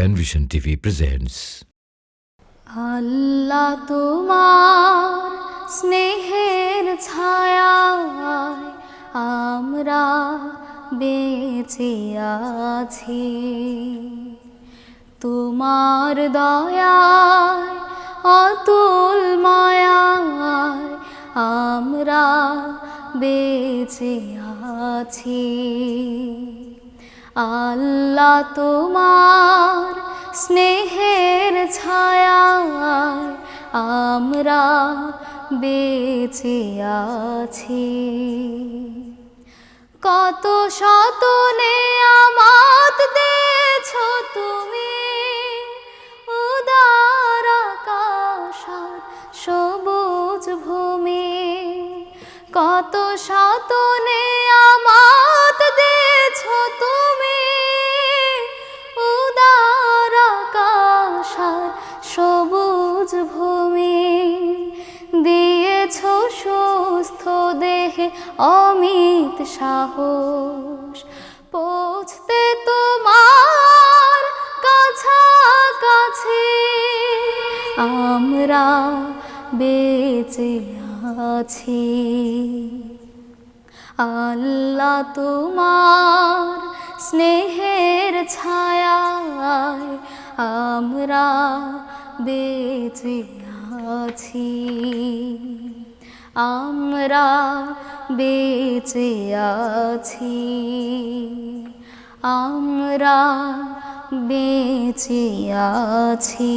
Penvision TV presents আল্লাহ তোমার স্নেহের ছায়ায় আমরা বেঁচে আছি। তোমার দয়ায়, অতুল মায়ায় আমরা বেঁচে আছি। আল্লাহ তোমার স্নেহের ছায়ায় আমরা বেঁচে আছি। কত শতনে আমাত দিয়েছ তুমি, উদার আকাশ সবুজ ভূমি। কত শতনে অমিত সাহস। পৌঁছতে তোমার কাছাকাছি আমরা বেঁচে আছি। আল্লাহ তোমার স্নেহের ছায়ায় আমরা বেঁচে আছি। আমরা বেঁচে আছি। আমরা বেঁচে আছি।